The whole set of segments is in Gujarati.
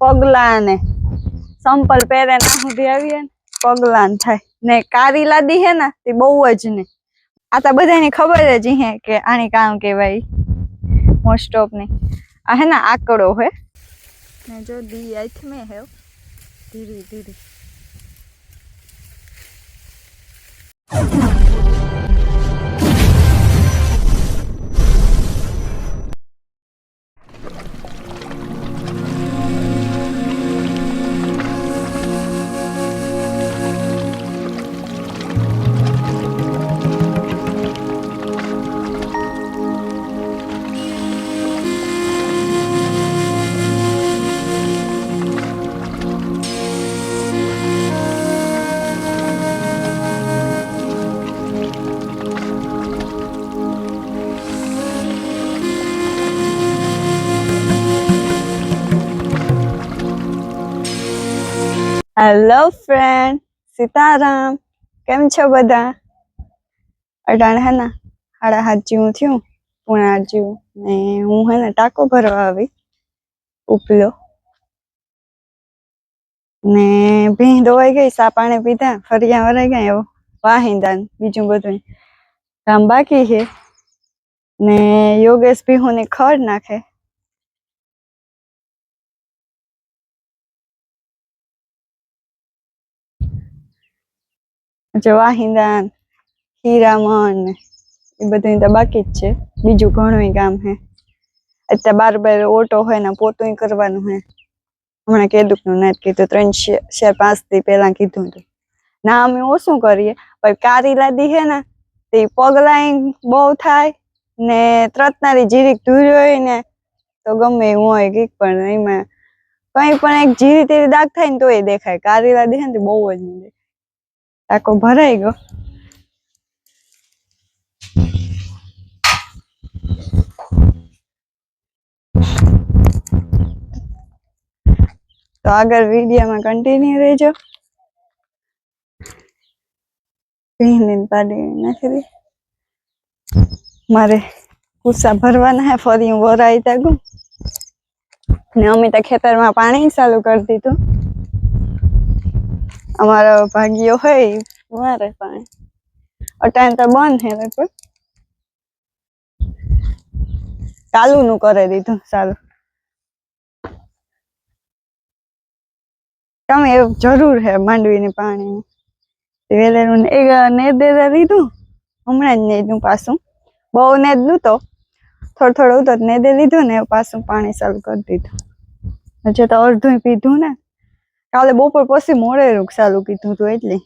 પગલા ને સંપલ પહેરે ના સુધી આવીએ ને પગલા થાય. ને કારી લાદી હે ને, તે બહુ જ ને. આ તો બધાને ખબર જ હે કે આની કામ કહેવાય. મોસ્ટ ઓફની. આ હે ને, આકડો હે. ને જો દી આઈથ में હે. ધીરે ધીરે. Hello friend Sitaram. કેમ છો બધા? અટાણે હે ને સાડા હાથ જેવું થયું, પૂણા જેવું. ને હું હે ને ટાંકો ભરવા આવી, ઉપલો. ને ભીં ધોવાઈ ગઈ, સા પાણી પીધા ફરિયા વરાઈ ગયા, એવો વાહિંદા ને બીજું બધું કામ બાકી છે. ને યોગેશ ભીહું ને ખડ નાખે. જો વાહિંદા, હીરામણ, એ બધું તો બાકી જ છે. બીજું ઘણું કામ હે. અત્યારે બાર બાર ઓટો હોય ને પોતું કરવાનું હે. હમણાં કેદુકનું નથી કીધું, ત્રણ ચાર- પાંચથી પહેલા કીધું હતું. ના, અમે ઓછું કરીએ, પણ કારી લાદી હે ને, તે પગલાય બહુ થાય ને ત્રતનારી જીરીક ધૂરી હોય ને, તો ગમે એવું હોય કંઈક, પણ એમાં કઈ પણ એક જીરી તેરી દાગ થાય ને તોય દેખાય. કારી લાદી હે ને બહુ જ નહીં ટાંકો ભરાઈ ગયો. તો આગળ વિડીયોમાં કન્ટિન્યુ રહેજો. ભીની પાડી દે. મારે કુસા ભરવાના હે, ફરી હું વરાઈ તાગું ને અમે તો ખેતરમાં પાણી ચાલુ કરી દીધું. અમારો ભાગ્યો હોય મારે પાણી. અટાણ તો બંધ હે લગભગ ચાલુ નું કરી દીધું ચાલુ તમે જરૂર હે માંડવીને પાણીની. વેલેરું એક નેદેરા લીધું હમણાં જ નેદું પાછું. બહુ નેદ તો થોડું થોડું તો નેદે લીધું ને પાછું પાણી ચાલુ કરી દીધું. હજુ તો અડધું પીધું ને. કાલે બપોર પછી મોડે ચાલુ કીધું હતું એટલે.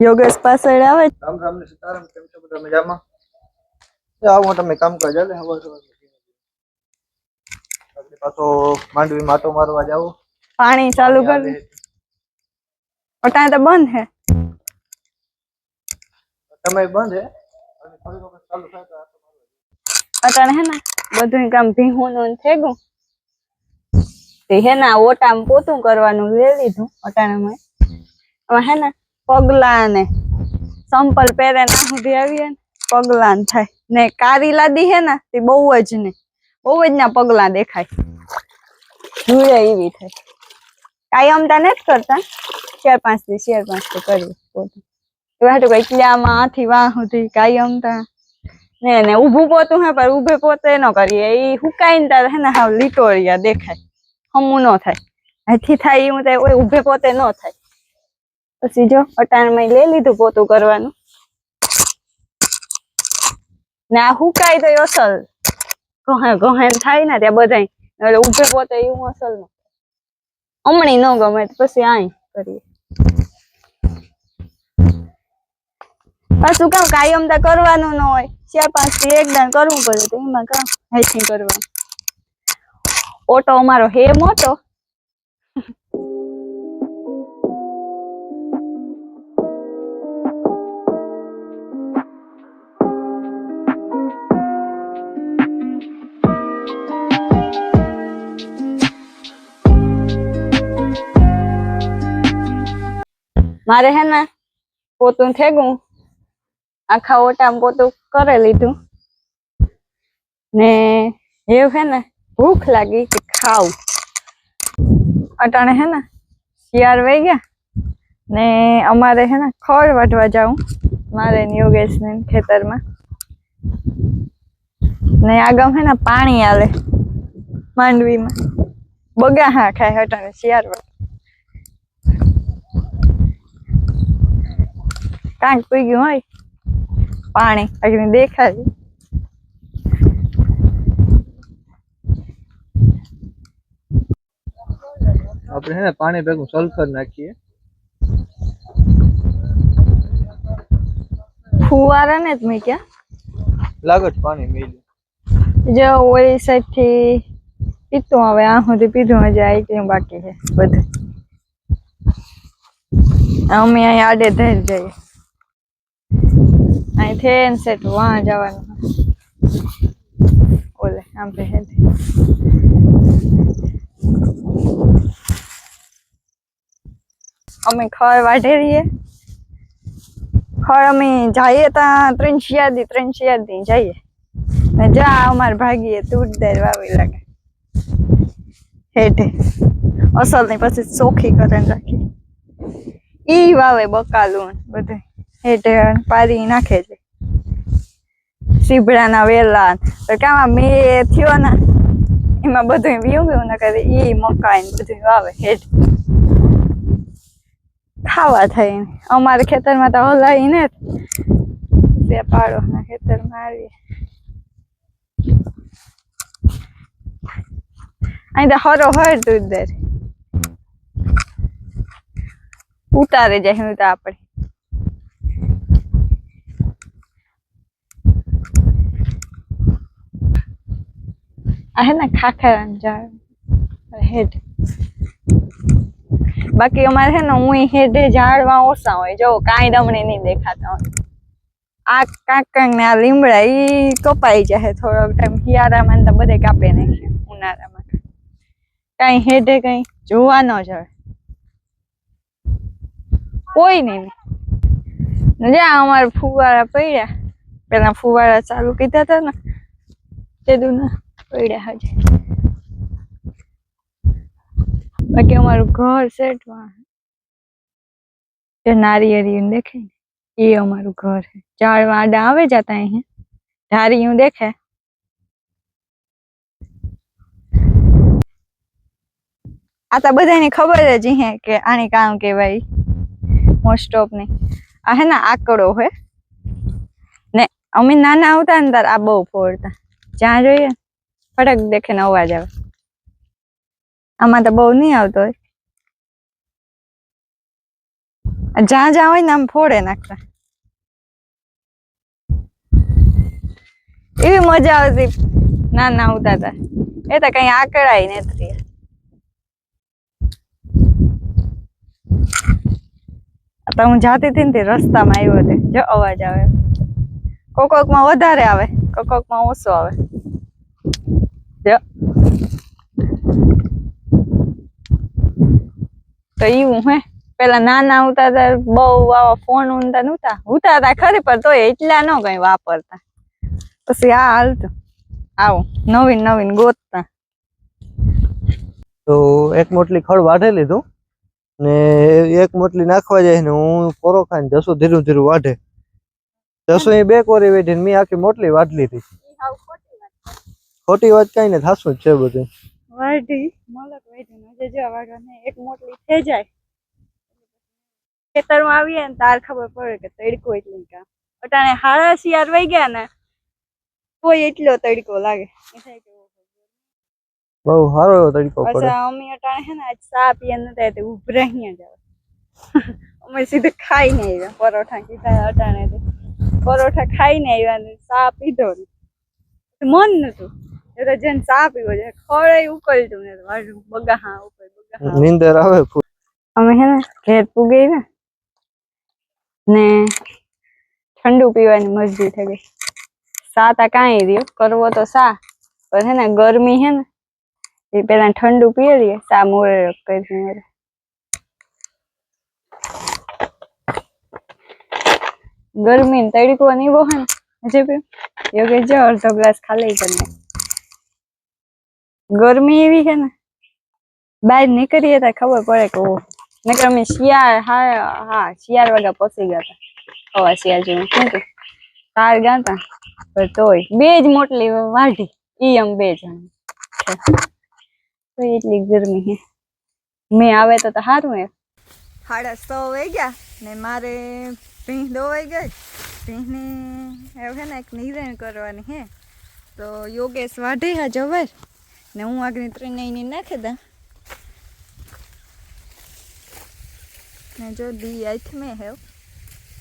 યોગેશ પાછળ આવે રામ રામ ને સીતારામ કેમ છો બધા મજામાં? જો તમે કામ કરજો હાલે હવાર આપણે પાછો માંડવી માટો મારવા જાવ. પાણી ચાલુ કરી. અટાણે તો બંધ હે. તમે બંધ હે? અને થોડી વખત ચાલુ થાય તો આટો મારવા જાવ. અટાણે હે ને બધું કામ ભીહું નું થઈ ગયું તે હે ને ઓટામાં પોતું કરવાનું લઈ લીધું ઓટાણામાં હે ને પગલા ને સંપલ પહેરે ના સુધી આવીએ ને પગલા થાય. ને કારી લાદી હે ને તે બહુ જ ને, બહુ જ ના પગલા દેખાય. ધૂળે એવી થાય. કાયમ અમતા નથી કરતા. ચાર પાંચથી ચાર પાંચથી કરીએ પોતું. એવા કઈ આથી વાહ સુધી કાયમ અમતા ને ને ઊભું પોતું હે, પણ ઊભે પોતે ન કરીએ. એ હુકાઈને તારે હે ને હાવ લીટોળિયા દેખાય. હમું ન થાય. અહીંથી થાય એવું થાય, ઓય ઊભે પોતે ન થાય. પછી જો, અટાણમાં લઈ લીધું પોતું કરવાનું. ના હુકાય તો અસલ. ઘહે ઘહે થાય ને ત્યાં બધાય. એટલે ઊભે પોતે એવું અસલનું હમણી ન ગમે પછી આય કરીએ. પાછું કામ કાયમ તો કરવાનું ન હોય. ચાર પાંચથી એક કરવું પડે તો એમાં કામ હાથી કરવાનું. ઓટો અમારો હે મોટો મારે હે ને પોતું થેગું. આખા ઓટામાં પોતું કરી લીધું ને એવું હે ને ભૂખ લાગી કે ખાવ. અટાણે હે ને શિયાર વહી ગયા ને અમારે હે ને ખોળ વાટવા જાઉં, મારે યોગેશને ખેતરમાં. ને આગમ હે ને પાણી આલે માંડવીમાં. બગા હા ખાય અટાણે શિયાળ કાંઈક પી ગયું હોય? પાણી આગળ દેખાય. આપણે હે ને પાણી ભેગું સલ્ફર નાખીએ. ફુવારા ને જ મૂક્યા? લાગત પાણી મેલ્યું. જો ઓલી સાઈડથી પીતું હવે આ સુધી પીધું હજી આઈટમ બાકી છે બધું. અમે અહીં આડે ધર જઈએ. અહીં થેન સેટ વાં જવાનું. ઓલે આમ પે હેઠ અમે ખળ વાઢે રહીએ. ખળ અમે જઈએ ત્યાં ત્રણ શિયાદી ત્રણ શિયાદી જઈએ. ને જા અમારે ભાગીએ તૂટ દેર વાવી લાગે. હેઠે. અસલની પછી ચોખ્ખી કરીને રાખી. ઈ વાવે બકાલું બધું હેઠે પારી નાખે છે. સીભડાના વેલા. તો કામાં મેં થયો ને. એમાં બધું વ્યૂ વ્યૂ ના કરે ઈ મકાઈ ને બધું વાવે હેઠ. ખાવા થઈ. અમારે ખેતરમાં તો હલાઈ ને તે પાડો ખેતરમાં આવીએ. અહીં તો હરો હર દૂધ દર ઉતારે જાય તો આપણે આ હે ને ખાખરા ઝાડ. હેડ. બાકી અમારે છે ને હું હેડે ઝાડમાં ઓછા હોય. જો, કાંઈ દમણે નહીં દેખાતા હોય. આ કાંક કાંક ને આ લીમડા એ કપાઈ જાય થોડોક ટાઈમ. કિયારામાં તો બધે કાપે નાખે, ઉનાળામાં. કાંઈ હેડે કઈ જોવા ન જવે કોઈ નહીં. જ્યાં અમારે ફુવારા પડ્યા. પેલા ફુવારા ચાલુ કીધા હતા ને, તે દુના પડ્યા હજી. બાકી અમારું ઘર સેટમાં તે નારિયેળી દેખે એ અમારું ઘર છે ઝાડમાં આડા આવે જતા અહીં ધારીયું દેખે આ તો બધાને ખબર જ હે કે આને કામ કહેવાય. મોસ્ટ ઓફ ને. આ હે ને આકડો હે. ને અમે નાના આવતા ને તાર આ બહુ ફોડતા. જ્યાં જોઈએ ફટક દેખે ને અવાજ આવે. આમાં તો બહુ નહીં આવતો હોય. જ્યાં જ્યાં હોય ને આમ ફોડે નાખતા એવી મજા આવતી. ના આવતા હતા એ તો કઈ આકડાય નથી તો હું જાતી હતી ને રસ્તામાં આવ્યો તે. જો, અવાજ આવે. કોક કોકમાં વધારે આવે કોકોકમાં ઓછો આવે. જો. તો એવું હે પેલા નાના ઉતા હતા બહુ આવા ફોન ઊંધા નહોતા. ઉતા હતા ખરી પણ તોય એટલા ન કઈ વાપરતા. પછી આ હાલતું. આવો નવીન નવીન ગોતતા. તો એક મોટલી ખડ વાઢે લીધું. ને એક મોટલી નાખવા જાય ને હું પોરો ખાઈને જશું ધીરું ધીરું વાઢે. જશું એ બે કોરી વેઠી ને મેં આખી મોટલી વાઢ લીધી. ખોટી વાત કઈ ને થાશું જ છે બધું વાઢી મલક વાઢી ને જે જો વાઢવાને એક મોટલી થઈ જાય. ખેતરમાં આવીએ ને તાર ખબર પડે કે તડકો એટલી કા અટાણે હારા શિયાર વહી ગયા ને કોઈ એટલો તડકો લાગે. બહુ સારો એવો તડકો પડે. અમે અટાણે છે ને આજ ચા પીએ નતા તે ઉભરા અહીંયા જાવ અમે સીધું ખાઈને આવ્યા પરોઠા કીધા અટાણે પરોઠા પરોઠા ખાઈને આવ્યા ને ચા પીધો મન નતું. એ તો જેને ચા પીવો છે. ખોળે ઉકળતું ને વાળું બગાહા ઉપર બગાહા નીંદર આવે અમે હે ને ઘેર પૂગી ને ને ઠંડુ પીવાની મરજી થઈ ગઈ. સા તા કાંઈ રહ્યો? કરવો તો સા. પણ હે ને ગરમી હે ને એ પેલા ઠંડુ પીએ લઈએ સા મોરે કરી મોરે. ગરમી ને તડકો નહીં બહુ હે ને હજી પીવું યોગેશ જો અડધો ગ્લાસ ખાલી કરી નાખ ગરમી એવી છે ને, બહાર નીકળીએ તો ખબર પડે કે ઓહ, નકર અમે શિયાળ, હા હા, શિયાળ વાગા પસી ગયા હતા હવા શિયાળ જેવું, શું કે? કાર ગાતા પણ તોય બે જ મોટલી વાઢી, ઈ આમ બે જણ તો એટલી ગરમી હે મેં આવે તો તો સારું હે સાડા સો વાઈ ગયા, ને મારે ભીંસ દોવાઈ ગઈ ભીંસને એવું છે ને એક નિરણ કરવાની હે તો યોગેશ વાઢી હા જવાર ને હું આગળ ત્રણેયની નાખી દા ને જો દી આઠ મેં હેવ.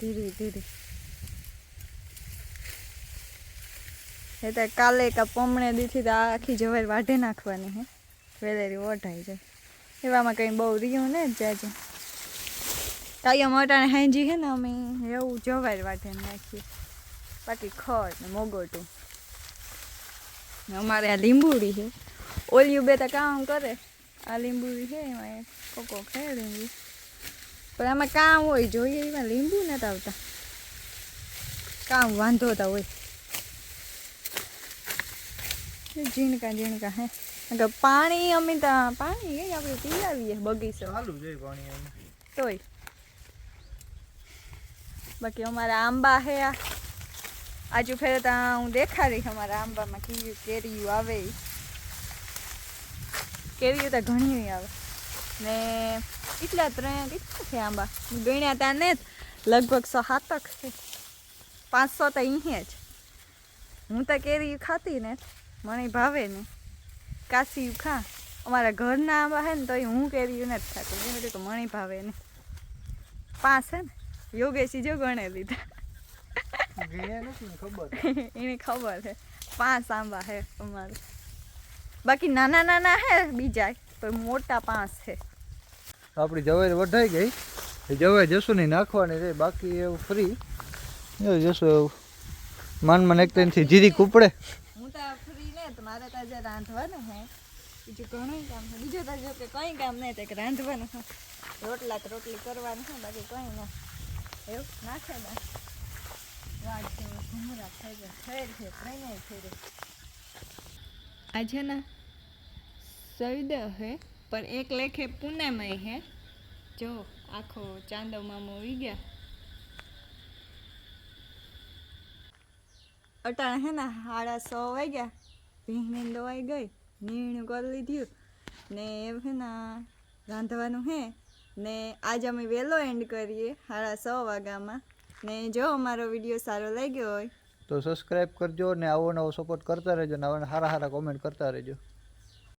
ધીરે ધીરે. એ તો કાલે કા પમણે દીથી તો આખી જવાર વાઢે નાખવાની હે. વેલેરી વઢાઈ જાય. એવામાં કંઈ બહુ રહ્યું ને જાજે. કાયમ અટાણે હાંજી હે ને અમે એવું જવાર વાઢે નાખીએ. બાકી ખડ ને મોગોટું. અમારે આ લીંબુડી છે ઓલિયું બે તો કામ કરે. આ લીંબુ છે એમાં એક કોકો છે લીંબુ. પણ આમાં કામ હોય જોઈએ એમાં લીંબુ નતા આવતા. કામ વાંધો હતા હોય. ઝીણકા ઝીણકા હે. કે પાણી અમે ત્યાં પાણી એ આપણે પીલાવીએ બગીચો. ચાલુ જોઈએ પાણી તોય. બાકી અમારા આંબા હે આજુ ફેરે ત્યાં હું દેખાડીશ અમારા આંબામાં કેવી કેરીયું આવે. ઈ. રીતે તો ઘણી આવે ને કેટલા ત્રણ કેટલા છે આંબા? ગણ્યા ત્યાં ને જ લગભગ સો સાતક છે. પાંચસો તો અહીંયા જ. હું તો કેરી ખાતી ને મને ભાવે ને. કાશી ખા. અમારા ઘરના આંબા હે ને તો હું કેરીયું નથી ખાતી. મેં બધું કે મને ભાવે ને. પાંચ છે ને. યોગેશી જો ગણે લીધા. એને ખબર છે. પાંચ આંબા હે અમારે. બાકી નાના નાના હે બીજા પણ મોટા પાંચ છે આપણી જવાઈ વઢાઈ ગઈ. એ જવાઈ જશું નહીં નાખવાની રે બાકી એવું ફ્રી એવું જશું એવું. માન મને એક ત્રણથી જીરી કૂપડે. હું તો ફ્રી ને તો મારે તો આજે રાંધવાનું હે. બીજું ઘણું કામ છે. બીજું તો જો કે કંઈ કામ નહીં તો કે રાંધવાનું છે રોટલા તો રોટલી કરવાની છે બાકી કંઈ ના એવું? નાખે ને. વાટ જેવો ઘુમરા થઈ જાય ઠેર છે કંઈ નહીં ઠેર આ છે ને સૈદ હે, પણ એક લેખે પૂનામાં હે. જો, આખો ચાંદો મામો ઉઈ ગયા. અટાણે હે ને સાડા સો વાગ્યા, ભીંગની દવાઈ ગઈ નીણું કરી લીધું. ને એમ હે ને રાંધવાનું હે, ને આજ અમે વહેલો એન્ડ કરીએ સાડા સો વાગ્યામાં. ને જો અમારો વીડિયો સારો લાગ્યો હોય. તો સબસ્ક્રાઈબ કરજો ને આવો નવો સપોર્ટ કરતા રહેજો ને આવા સારા સારા કોમેન્ટ કરતા રહેજો.